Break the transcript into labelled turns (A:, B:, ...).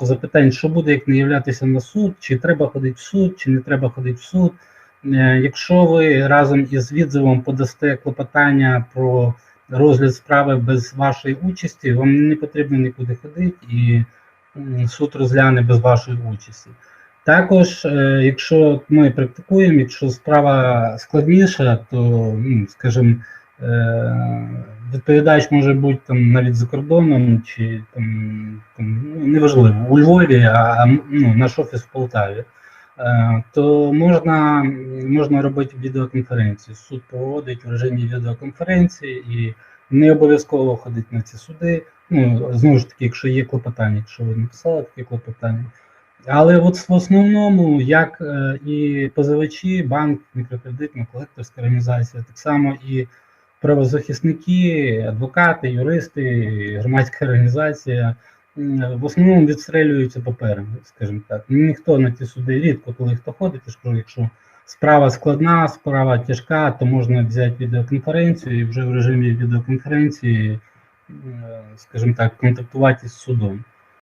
A: запитань, що буде, як не являтися на суд, чи треба ходити в суд, чи не треба ходити в суд. Е, Якщо ви разом із відзивом подасте клопотання про розгляд справи без вашої участі, вам не потрібно нікуди ходити, і суд розгляне без вашої участі. Також, е, якщо ми практикуємо, якщо справа складніша, то, скажімо, е, відповідач може бути там навіть за кордоном, чи там, там ну, неважливо, у Львові, а ну, наш офіс в Полтаві. Е, То можна, можна робити відеоконференцію. Суд проводить в режимі відеоконференції і не обов'язково ходити на ці суди. Ну, знову ж таки, якщо є клопотання, якщо ви написали таке клопотання. Але от в основному, як е, і позивачі, банк, мікрокредитна, колекторська організація, так само і правозахисники, адвокати, юристи, громадська організація в основному відстрелюються паперами, скажімо так. Ніхто на ті суди рідко, коли хто ходить, кажу, якщо справа складна, справа тяжка, то можна взяти відеоконференцію і вже в режимі відеоконференції, скажімо так, контактувати з судом.